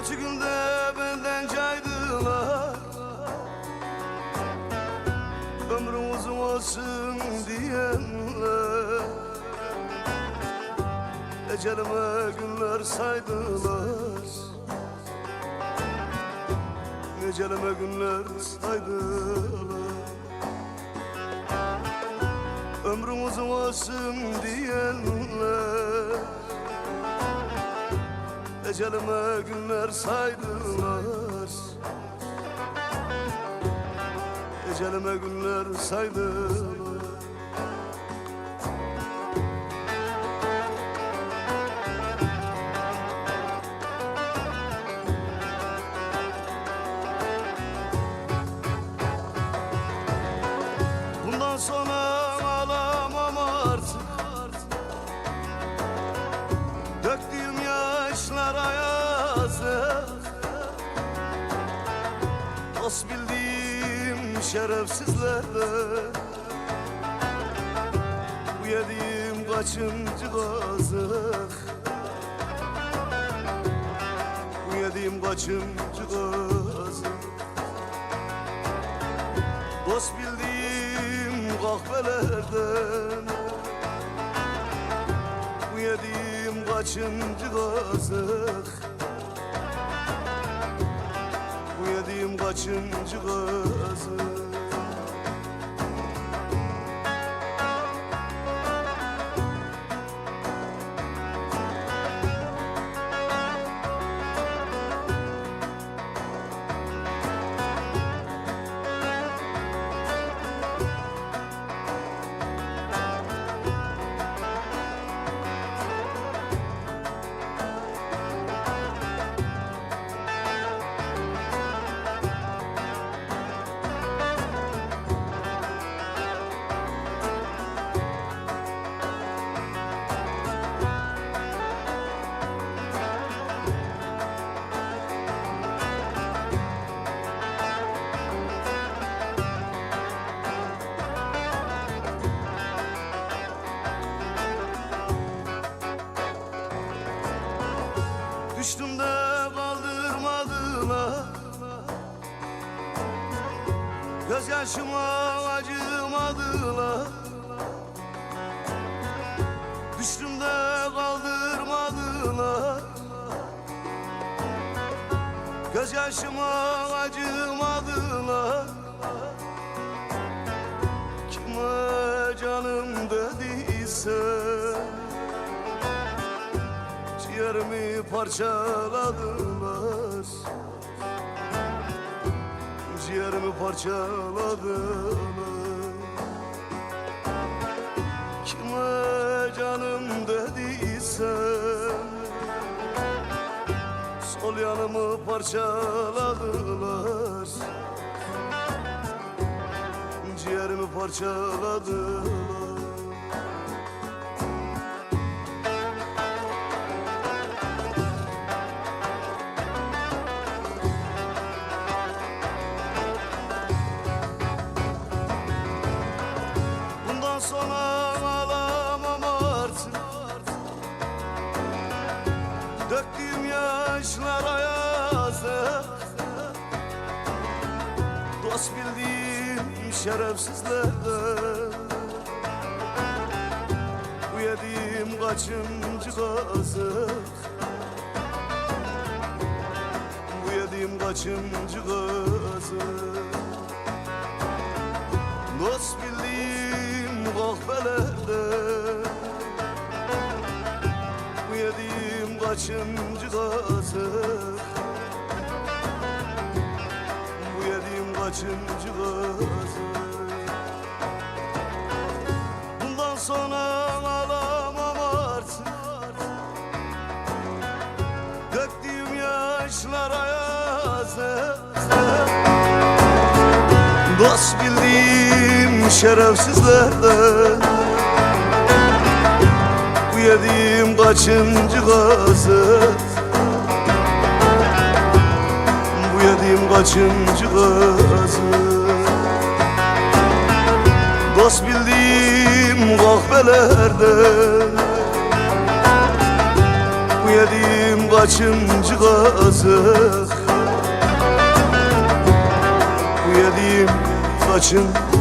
Kötü günde benden caydılar Ömrüm uzun olsun diyenler. Ecelime günler saydılar. Ecelime günler saydılar. Ömrüm uzun olsun diyenler Ecelime günler saydılar? Ecelime günler saydılar Dost bildiğim şerefsizlerle Bu yediğim kaçıncı kazık? Bu yediğim kaçıncı kazık? Dost bildiğim kahvelerden Bu yediğim kaçıncı kazık Bu yediğim kaçıncı kazık Düştüm de kaldırmadılar. Gözyaşıma acımadılar. Düştüm de kaldırmadılar. Gözyaşıma acımadılar. Kime canım dediyse Ciğerimi parçaladılar Ciğerimi parçaladılar Kime canım dediysem Sol yanımı parçaladılar Ciğerimi parçaladılar yaşlara yazık Dost bildiğim şerefsizlerden Bu yediğim kaçıncı kazık Bu yediğim kaçıncı kazık Dost bildiğim kahvelerde. Bu yediğim kaçıncı kazık kaçıncı Bundan sonra ağlamam artık. Döktüğüm yaşlara yazık Dost bildiğim şerefsizlerden Bu yediğim kaçıncı kazık Bu yediğim kaçıncı kazık Dost bildiğim kahvelerde Bu yediğim kaçıncı kazık? Bu yediğim kaçıncı